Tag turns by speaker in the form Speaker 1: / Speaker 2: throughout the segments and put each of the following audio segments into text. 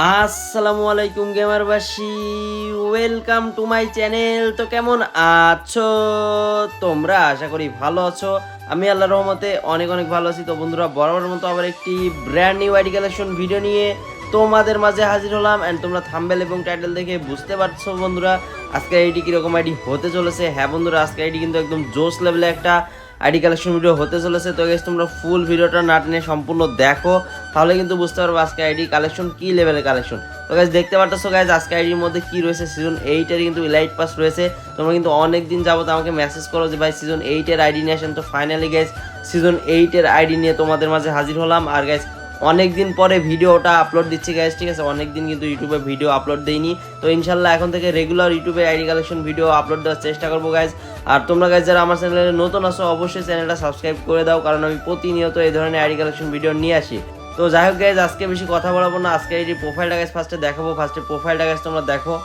Speaker 1: আসসালামু আলাইকুম গেমারবাসী ওয়েলকাম টু মাই চ্যানেল। তো কেমন আছো? তোমরা আশা করি ভালো আছো। আমি আল্লাহ রহমতে অনেক অনেক ভালো আছি। তো বন্ধুরা, বরাবর মতো আবার একটি brand new ID collection video নিয়ে তোমাদের মাঝে হাজির হলাম। অ্যান্ড তোমরা থাম্বেল এবং টাইটেল দেখে বুঝতে পারছ বন্ধুরা আজকে আইডি কীরকম আইডি হতে চলেছে। হ্যাঁ বন্ধুরা আজকে আইডি কিন্তু একদম জোস লেভেলে একটা আইডি কালেকশন ভিডিও হতে চলেছে। তো গেছ তোমরা ফুল ভিডিওটা না টেনে সম্পূর্ণ দেখো। তাহলে কিন্তু বুঝতে পারব আজকে আইডি কালেকশন, কি লেভেলের কালেকশন। তো গাইজ দেখতে পারতেছো গাইজ আজকে আইডির মধ্যে কি রয়েছে? সিজন এইটের কিন্তু ইলাইট পাস রয়েছে। তোমরা কিন্তু অনেক দিন যাব আমাকে মেসেজ করো যে, ভাই সিজন এইটের আইডি নিয়ে আসেন। তো ফাইনালি গাইজ সিজন এইটের আইডি নিয়ে তোমাদের মাঝে হাজির হলাম। আর গাইজ অনেক দিন পরে ভিডিওটা আপলোড দিচ্ছি গাইজ ঠিক আছে? অনেক দিন কিন্তু ইউটিউবে ভিডিও আপলোড দেইনি। তো ইনশাল্লাহ এখন থেকে রেগুলার ইউটিউবে আইডি কালেকশন ভিডিও আপলোড দেওয়ার চেষ্টা করব গাইজ আর তোমরা গাইজ যারা আমার চ্যানেলে নতুন আসো অবশ্যই চ্যানেলটা সাবস্ক্রাইব করে দাও, কারণ আমি প্রতিনিয়ত এই ধরনের আইডি কালেকশন ভিডিও নিয়ে আসি। তো যাই হোক গাইজ আজকে বেশি কথা বলাবো না। আজকে আইডি প্রোফাইলটা গাইজ ফার্স্টে দেখাবো। ফার্স্টে প্রোফাইলটা গাইজ তোমরা দেখো।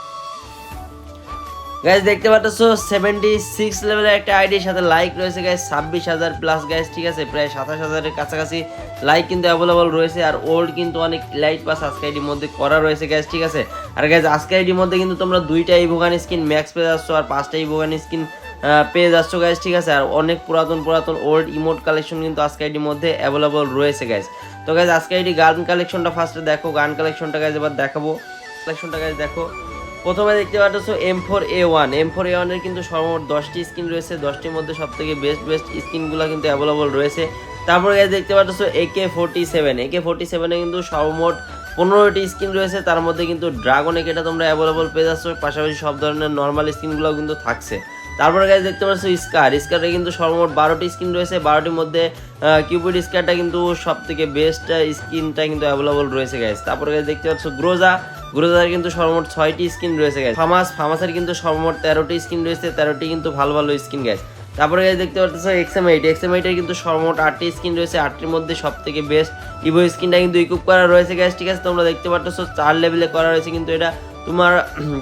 Speaker 1: গাইজ দেখতে পাচ্ছ সেভেন্টি সিক্স লেভেলের একটা আইডির সাথে লাইক রয়েছে গাইজ ছাব্বিশ হাজার প্লাস গাইজ ঠিক আছে? প্রায় সাতাশ হাজারের কাছাকাছি লাইক কিন্তু অ্যাভেলেবল রয়েছে, আর ওল্ড কিন্তু অনেক লাইট পাস আজকে আইডির মধ্যে করা রয়েছে গাইজ ঠিক আছে? আর গাইজ আজকে আইডির মধ্যে কিন্তু তোমরা দুইটা ইভোগান স্কিন ম্যাক্স পেয়ে যাচ্ছ, আর পাঁচটা ইভোগান স্কিন পেয়ে যাচ্ছ গাইজ ঠিক আছে? আর অনেক পুরাতন পুরাতন ওল্ড ইমোট কালেকশন কিন্তু আজকে আইডির মধ্যে অ্যাভেলেবল রয়েছে গাইজ তো গাইজ আজকে আইডি গান কালেকশনটা ফার্স্টে দেখো, গান কালেকশনটা গাইজ এবার দেখাবো। কালেকশনটা গাইজ দেখো। প্রথমে দেখতে পাচ্ছ M four A one M four A ওয়ানের কিন্তু সর্বমোট দশটি স্কিন রয়েছে, দশটির মধ্যে সব থেকে বেস্ট বেস্ট স্কিনগুলো কিন্তু অ্যাভেলেবল রয়েছে। তারপরে guys, দেখতে পাচ্ছ একে ফোর্টি সেভেন একে ফোর্টি সেভেনে কিন্তু সর্বমোট পনেরোটি স্কিন রয়েছে, তার মধ্যে কিন্তু ড্রাগন একেটা তোমরা অ্যাভেলেবল পেয়ে যাচ্ছ, পাশাপাশি সব ধরনের নর্মাল স্কিনগুলো কিন্তু থাকছে। তারপরে গাইজ দেখতে পাচ্ছ স্কার। স্কারে কিন্তু সর্বমোট বারোটি স্কিন রয়েছে, বারোটির মধ্যে কিউপিড স্কারটা কিন্তু সব থেকে বেস্ট স্কিনটা কিন্তু অ্যাভেলেবল রয়েছে গাইজ তারপরে গাইজ দেখতে পাচ্ছ গ্রোজা গ্রোজার কিন্তু সর্বমোট ছয়টি স্কিন রয়েছে গাইজ ফামাস ফামাসের কিন্তু সর্বমোট তেরোটি স্কিন রয়েছে, তেরোটি কিন্তু ভালো ভালো স্কিন গাইজ তারপরে গাইজ দেখতে পাচ্ছ এক্সএম এইট এক্সএম এইটের কিন্তু সর্বমোট আটটি স্কিন রয়েছে, আটটির মধ্যে সব থেকে বেস্ট ইভো স্কিনটা কিন্তু ইকুপ করা রয়েছে গাইজ ঠিক আছে? তোমরা দেখতে পাচ্ছ চার লেভেলে করা রয়েছে কিন্তু এটা। তোমার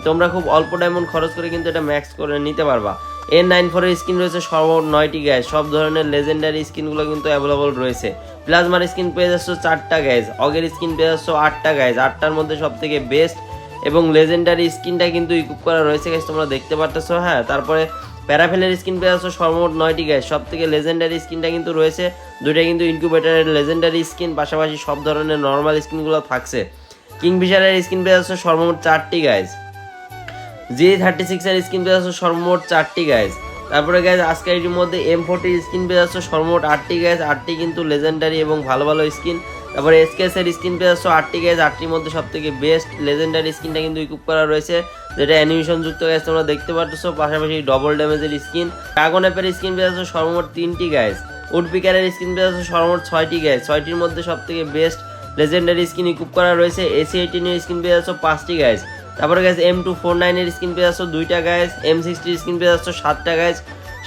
Speaker 1: তোমরা খুব অল্প ডায়মন্ড খরচ করে কিন্তু এটা ম্যাক্স করে নিতে পারবা। এন নাইন ফোরের স্কিন রয়েছে সর্বমোট নয়টি গ্যাস সব ধরনের লেজেন্ডারি স্কিনগুলো কিন্তু অ্যাভেলেবল রয়েছে। প্লাজমার স্কিন পেয়ে যাচ্ছ চারটা গ্যাস অগের স্কিন পেয়ে যাচ্ছ আটটা গ্যাস আটটার মধ্যে সব থেকে বেস্ট এবং লেজেন্ডারি স্কিনটা কিন্তু ইকুপ করা রয়েছে গ্যাস তোমরা দেখতে পারতেছ হ্যাঁ। তারপরে প্যারাফেলের স্কিন পেয়ে যাচ্ছ সর্বমোট নয়টি গ্যাস সব থেকে লেজেন্ডারি স্কিনটা কিন্তু রয়েছে। দুইটা কিন্তু ইনকিউবেটারের লেজেন্ডারি স্কিন পাশাপাশি সব ধরনের নর্মাল স্কিনগুলো থাকছে। কিংফিশারের স্কিন পেয়ে যাচ্ছ সর্বমোট চারটি গাইজ জি থার্টি সিক্সের স্কিন পেয়ে যাচ্ছ সর্বমোট চারটি গাইজ তারপরে গাইজ আজকে এটির মধ্যে এম ফোর্টির স্ক্রিন পেয়ে যাচ্ছ সর্বমোট আটটি গাইজ আটটি কিন্তু লেজেন্ডারি এবং ভালো ভালো স্কিন তারপরে এসকেএস এর স্কিন পেয়ে আটটি গাইজ আটটির মধ্যে সব থেকে বেস্ট লেজেন্ডারি স্কিনটা কিন্তু ইকুপ করা রয়েছে, যেটা অ্যানিমেশন যুক্ত গাইজ তোমরা দেখতে পাচ্ছ পাশাপাশি ডবল ড্যামেজের স্কিন ড্রাগন অ্যাপের স্ক্রিন পেয়ে যাচ্ছ সর্বমোট তিনটি গাইজ উডপিকারের স্কিন পেয়ে যাচ্ছ সর্বমোট ছয়টি গাইজ ছয়টির মধ্যে সব থেকে বেস্ট লেজেন্ডারি স্কিন ইকুপ করা রয়েছে এসি এইটিনের স্কিন পেয়ে যাচ্ছ পাঁচটি গাইজ তারপরে গাইজ এম টু ফোর নাইনের স্ক্রিন পেয়ে যাচ্ছ দুইটা গাইজ এম সিক্সটির স্ক্রিন পেয়ে যাচ্ছ সাতটা গাইজ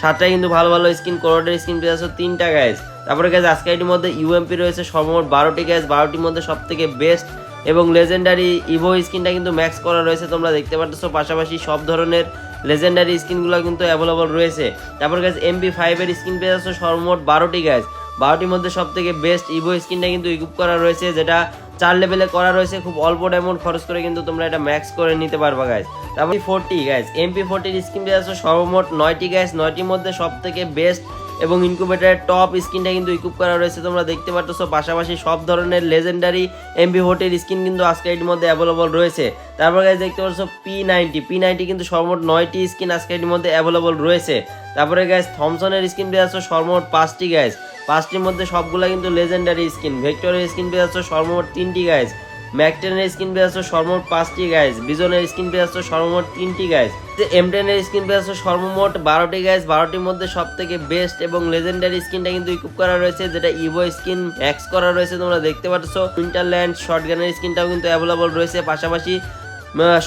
Speaker 1: সাতটা কিন্তু ভালো ভালো স্ক্রিন কোরোডের স্ক্রিন পেয়ে যাচ্ছ তিনটা গাইজ তারপরে গাইজ আজকে আইটির মধ্যে ইউএমপি রয়েছে, সর্বমোট বারোটি গাইজ বারোটির মধ্যে সব থেকে বেস্ট এবং লেজেন্ডারি ইভো স্কিনটা কিন্তু ম্যাক্স করা রয়েছে, তোমরা দেখতে পাচ্ছ পাশাপাশি সব ধরনের লেজেন্ডারি স্কিনগুলো কিন্তু অ্যাভেলেবল রয়েছে। তারপর গাইজ এমবি ফাইভের স্কিন পেয়ে যাচ্ছ সর্বমোট বারোটি গাইজ বারোটির মধ্যে সব থেকে বেস্ট ইভো স্কিনটা কিন্তু ইকুপ করা রয়েছে, যেটা চার লেভেলে করা রয়েছে, খুব অল্প ডায়মন্ড খরচ করে কিন্তু তোমরা এটা ম্যাক্স করে নিতে পারবা গাইজ তারপর ফোরটি গাইজ এমপি ফোরটির পেয়ে যাচ্ছ সর্বমোট নয়টি গাইজ নয়টির মধ্যে সব থেকে বেস্ট এবং ইনকুবেটারের টপ স্কিনটা কিন্তু ইকুপ করা রয়েছে তোমরা দেখতে পাচ্ছ পাশাপাশি সব ধরনের লেজেন্ডারি এমবি হোটেল স্কিন কিন্তু আজকে এটির মধ্যে অ্যাভেলেবল রয়েছে। তারপর গাইজ দেখতে পাচ্ছ পি নাইনটি পি নাইনটি কিন্তু সর্বমোট নয়টি স্কিন আজকে এটির মধ্যে অ্যাভেলেবল রয়েছে। তারপরে গ্যাস থমসনের স্কিন পেয়ে যাচ্ছ সর্বমোট পাঁচটি গ্যাস পাঁচটির মধ্যে সবগুলো কিন্তু লেজেন্ডারি স্কিন ভেক্টরের স্কিন পেয়ে যাচ্ছ সর্বমোট তিনটি গাইজ ম্যাকটেনের স্কিন পেয়ে যাচ্ছ সর্বমোট পাঁচটি গাইজ বিজনের স্কিন পেয়ে যাচ্ছ সর্বমোট তিনটি গাইজ এম টেনের স্কিন পেয়ে যাচ্ছ সর্বমোট বারোটি গাইজ বারোটির মধ্যে সব থেকে বেস্ট এবং লেজেন্ডারি স্কিনটা কিন্তু ইকুপ করা রয়েছে, যেটা ইভো স্কিন ম্যাক্স করা রয়েছে, তোমরা দেখতে পাচ্ছ। উইন্টারল্যান্ড শর্টগানের স্কিনটাও কিন্তু অ্যাভেলেবল রয়েছে, পাশাপাশি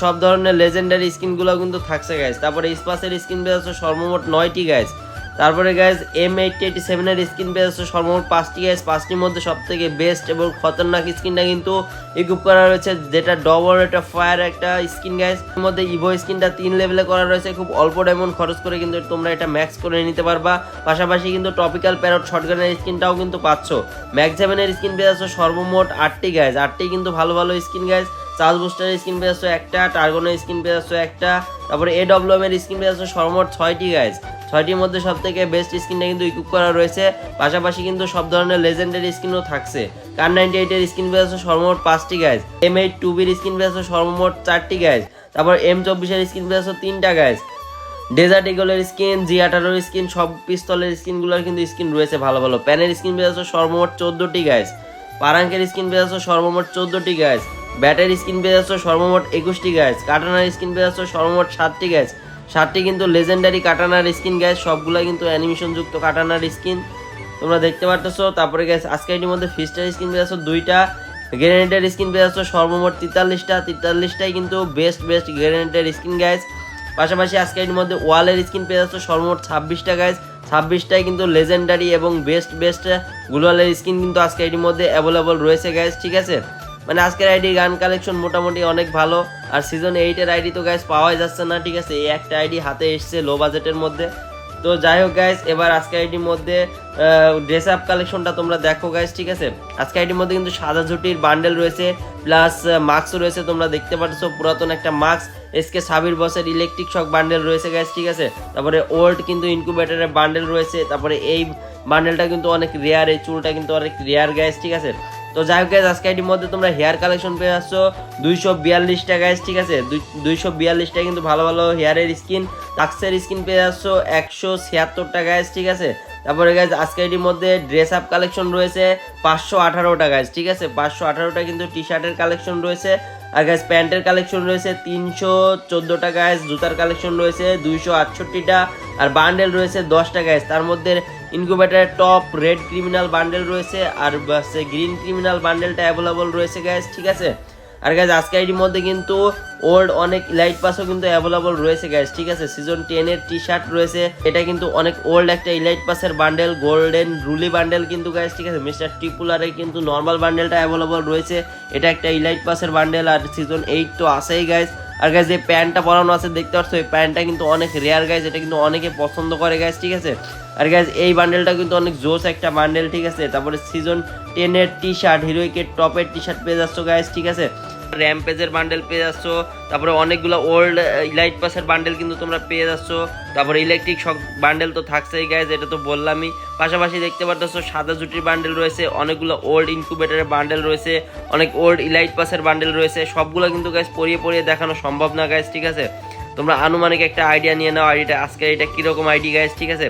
Speaker 1: সব ধরনের লেজেন্ডারি স্কিনগুলো কিন্তু থাকছে গাইজ তারপরে স্পাসের স্কিন পেয়ে যাচ্ছ সর্বমোট নয়টি গাইজ তারপরে গাইজ এম এইটটি এইটি সেভেনের স্ক্রিন পেয়ে যাচ্ছে সর্বমোট পাঁচটি গাইজ পাঁচটির মধ্যে সব থেকে বেস্ট এবং খতরনাক স্কিনটা কিন্তু ইকুপ করা রয়েছে, যেটা ডবল একটা ফায়ার একটা স্ক্রিন গাইজ এর মধ্যে ইভো স্কিনটা তিন লেভেলে করা রয়েছে, খুব অল্প ডায়মন্ড খরচ করে কিন্তু তোমরা এটা ম্যাক্স করে নিতে পারবা। পাশাপাশি কিন্তু টপিক্যাল প্যারট শর্টগানের স্কিনটাও কিন্তু পাচ্ছ। ম্যাক্স সেভেনের স্ক্রিন পেয়ে যাচ্ছে সর্বমোট আটটি গাইজ আটটি কিন্তু ভালো ভালো স্ক্রিন গাইজ চার্জ বুস্টারের স্ক্রিন পেয়ে যাচ্ছ একটা টার্গনের স্ক্রিন পেয়ে যাচ্ছ একটা। তারপরে এ ডব্লিউএম এর স্ক্রিন পেয়ে যাচ্ছ সর্বমোট ছয়টি গাইজ ছয়টির মধ্যে সব থেকে বেস্ট স্ক্রিনটা কিন্তু ইকুইপ করা রয়েছে। পাশাপাশি কিন্তু সব ধরনের লেজেন্ডারি স্ক্রিনও থাকছে। কার নাইনটি এইটের স্ক্রিন যাচ্ছ সর্বমোট পাঁচটি গাইজ এম এইট টু বির স্ক্রিন যাচ্ছ সর্বমোট চারটি গাইজ তারপর এম চব্বিশের স্ক্রিন যাচ্ছ তিনটা গাইজ ডেজার্ট ইগলের স্কিন জি আঠারোর স্কিন সব পিস্তলের স্কিনগুলোর কিন্তু স্কিন রয়েছে ভালো ভালো। প্যানের স্কিন পেয়েছ সর্বমোট চোদ্দোটি গাইজ পারাঙ্কের স্কিন পেয়েছ সর্বমোট চোদ্দোটি গাইজ ব্যাটের স্কিন পেয়েছ সর্বমোট একুশটি গাইজ কাটানার স্কিন পেয়েছ সর্বমোট সাতটি গাইজ সাতটি কিন্তু লেজেন্ডারি কাটানার স্কিন গ্যাস সবগুলো কিন্তু অ্যানিমেশন যুক্ত কাটানার স্কিন তোমরা দেখতে পারতেছো। তারপরে গ্যাস আজকে এটির মধ্যে ফিস্টার স্কিন পেয়েছ দুইটা। গ্রেনেডের স্কিন পেয়েছ সর্বমোট তেতাল্লিশটা। তেতাল্লিশটাই কিন্তু বেস্ট বেস্ট গ্রেনেডের স্কিন গ্যাস পাশাপাশি আজকে এটির মধ্যে ওয়ালের স্কিন পেয়ে যাচ্ছে সর্বমোট ছাব্বিশটা গ্যাস ছাব্বিশটাই কিন্তু লেজেন্ডারি এবং বেস্ট বেস্ট গ্লোয়ালের স্কিন কিন্তু আজকে এটির মধ্যে অ্যাভেলেবল রয়েছে গ্যাস ঠিক আছে? মানে আজকের আইডি গান কালেকশন মোটামুটি অনেক ভালো। আর সিজন এইটের আইডি তো গাইজ পাওয়াই যাচ্ছে না, ঠিক আছে? এই একটা আইডি হাতে এসছে লো বাজেটের মধ্যে। তো যাই হোক গাইজ এবার আজকে আইডির মধ্যে ড্রেস আপ কালেকশনটা তোমরা দেখো গাইজ ঠিক আছে? আজকে আইডির মধ্যে কিন্তু সাদা ঝুটির বান্ডেল রয়েছে প্লাস মাস্কও রয়েছে, তোমরা দেখতে পাচ্ছ পুরাতন একটা মাস্ক এসকে সাবির বসের ইলেকট্রিক শক বান্ডেল রয়েছে গাইজ ঠিক আছে? তারপরে ওল্ড কিন্তু ইনকুবেটরের বান্ডেল রয়েছে, তারপরে এই বান্ডেলটা কিন্তু অনেক রেয়ার এই চুলটা কিন্তু অনেক রেয়ার গাইজ ঠিক আছে? তো যাই হোক আজকে আইডির মধ্যে তোমরা হেয়ার কালেকশন পেয়ে যাচ্ছ। দুইশো বিয়াল্লিশটা গাইজ ঠিক আছে? দুইশো বিয়াল্লিশটা কিন্তু ভালো ভালো হেয়ারের স্কিন টাক্সের স্কিন পেয়ে যাচ্ছ। একশো ছিয়াত্তরটা গাইজ ঠিক আছে? তারপরে গাইজ আজকে এটির মধ্যে ড্রেস আপ কালেকশন রয়েছে পাঁচশো আঠারোটা গাইজ ঠিক আছে? পাঁচশো আঠারোটা কিন্তু টি শার্টের কালেকশন রয়েছে। আর গাইজ প্যান্টের কালেকশন রয়েছে তিনশো চোদ্দোটা গাইজ জুতার কালেকশন রয়েছে দুইশো আটষট্টিটা। আর বান্ডেল রয়েছে দশটা গাইজ তার মধ্যে ইনকিউবেটারের টপ রেড ক্রিমিনাল বান্ডেল রয়েছে, আর গ্রিন ক্রিমিনাল বান্ডেলটা অ্যাভেলেবল রয়েছে গ্যাস ঠিক আছে? আর গ্যাস আজকে আইডির মধ্যে কিন্তু ওল্ড অনেক লাইট পাসও কিন্তু অ্যাভেলেবল রয়েছে গ্যাস ঠিক আছে? সিজন টেনের টি শার্ট রয়েছে, এটা কিন্তু অনেক ওল্ড একটা ইলাইট পাসের বান্ডেল গোল্ডেন রুলি বান্ডেল কিন্তু গাইজ ঠিক আছে? মিস্টার ট্রিপুলারের কিন্তু নর্মাল বান্ডেলটা অ্যাভেলেবল রয়েছে, এটা একটা ইলাইট পাসের বান্ডেল আর সিজন এইট তো আসেই গাইজ আর গাইজ এই প্যান্টটা পরানো আছে, দেখতে পাচ্ছ, এই প্যান্টটা কিন্তু অনেক রেয়ার গাইজ এটা কিন্তু অনেকে পছন্দ করে গাইজ ঠিক আছে? আর গাইজ এই বান্ডেলটা কিন্তু অনেক জোস একটা বান্ডেল ঠিক আছে? তারপরে সিজন টেনের টি শার্ট হিরোইকের টপের টি শার্ট পেয়ে যাচ্ছ গাইজ ঠিক আছে? র্যাম্পেজের বান্ডেল পেয়ে যাচ্ছ, তারপরে অনেকগুলো ওল্ড ইলাইট পাসের বান্ডেল কিন্তু তোমরা পেয়ে যাচ্ছ, তারপরে ইলেকট্রিক শক বান্ডেল তো থাকছেই গাইজ এটা তো বললামই। পাশাপাশি দেখতে পাচ্ছ সাদা জুটির বান্ডেল রয়েছে, অনেকগুলো ওল্ড ইনকুবেটারের বান্ডেল রয়েছে, অনেক ওল্ড ইলাইট পাসের বান্ডেল রয়েছে, সবগুলো কিন্তু গাইজ পরিয়ে পরিয়ে দেখানো সম্ভব না গাইজ ঠিক আছে? তোমরা আনুমানিক একটা আইডিয়া নিয়ে নাও আইডিটা আজকে এটা কীরকম আইডি গাইজ ঠিক আছে?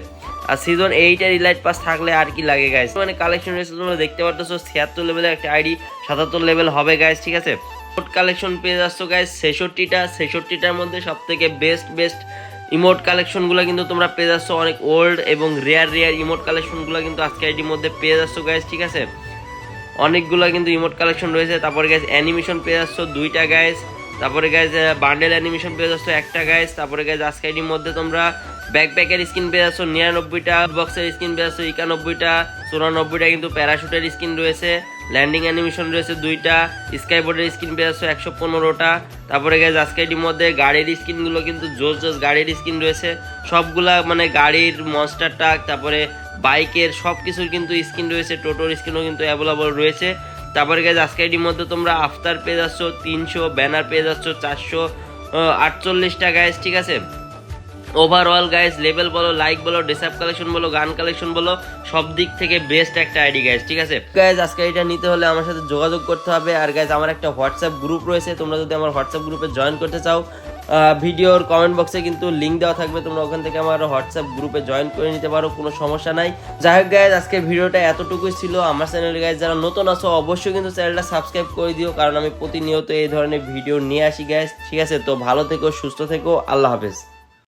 Speaker 1: আর সিজন এইটের ইলাইট পাস থাকলে আর কি লাগে গাইজ মানে কালেকশন রয়েছে তোমরা দেখতে পাচ্ছ ছিয়াত্তর লেভেলের একটা আইডি সাতাত্তর লেভেল হবে গাইজ ঠিক আছে? ইমোট কালেকশন পেয়ে যাচ্ছ গাইজ ছেষট্টিটা, ছেষট্টিটার মধ্যে সব থেকে বেস্ট বেস্ট ইমোট কালেকশনগুলো কিন্তু তোমরা পেয়ে যাচ্ছ। অনেক ওল্ড এবং রেয়ার রেয়ার ইমোট কালেকশনগুলো কিন্তু আজকে আইডির মধ্যে পেয়ে যাচ্ছ গাইজ ঠিক আছে? অনেকগুলো কিন্তু ইমোট কালেকশন রয়েছে। তারপরে গাইজ অ্যানিমেশন পেয়ে যাচ্ছ, দুইটা গাইজ তারপরে গাইজ বান্ডেল অ্যানিমেশন পেয়ে যাচ্ছ, একটা গাইজ তারপরে গাইজ আজকে আইডির মধ্যে তোমরা ব্যাকপ্যাকের স্কিন পেয়ে যাচ্ছ, নিরানব্বইটা বক্সের স্কিন পেয়ে যাচ্ছ, একানব্বইটা, চুরানব্বইটা কিন্তু প্যারাশুটের স্কিন রয়েছে। ল্যান্ডিং অ্যানিমেশন রয়েছে দুইটা স্কাই বোর্ডের স্কিন পেয়ে যাচ্ছ একশো পনেরোটা। তারপরে গেছে আজকে মধ্যে গাড়ির স্কিনগুলো কিন্তু জোস জোস গাড়ির স্কিন রয়েছে। সবগুলা মানে গাড়ির মনস্টার ট্রাক তারপরে বাইকের সব কিছুর কিন্তু স্কিন রয়েছে, টোটোর স্কিনও কিন্তু অ্যাভেলেবল রয়েছে। তারপরে গেছে আজকে মধ্যে তোমরা আফতার পেয়ে যাচ্ছ তিনশো ব্যানার পেয়ে যাচ্ছ চারশো আটচল্লিশটা গাইজ ঠিক আছে? ওভারঅল গাইজ লেভেল বলো লাইক বলো ডেসাপ কালেকশন বলো, গান কালেকশন বলো, সব দিক থেকে বেস্ট একটা আইডি গাইজ ঠিক আছে? গাইজ আজকে এটা নিতে হলে আমার সাথে যোগাযোগ করতে হবে। আর গাইজ আমার একটা হোয়াটসঅ্যাপ গ্রুপ রয়েছে। তোমরা যদি আমার হোয়াটসঅ্যাপ গ্রুপে জয়েন করতে চাও ভিডিওর কমেন্ট বক্সে কিন্তু লিঙ্ক দেওয়া থাকবে। তোমরা ওখান থেকে আমার হোয়াটসঅ্যাপ গ্রুপে জয়েন করে নিতে পারো, কোনো সমস্যা নাই। যাই হোক গাইজ আজকে ভিডিওটা এতটুকুই ছিল। আমার চ্যানেলে গাইজ যারা নতুন আছো, অবশ্যই কিন্তু চ্যানেলটা সাবস্ক্রাইব করে দিও, কারণ আমি প্রতিনিয়ত এই ধরনের ভিডিও নিয়ে আসি গাইজ ঠিক আছে? তো ভালো থেকো, সুস্থ থেকো, আল্লাহ হাফেজ।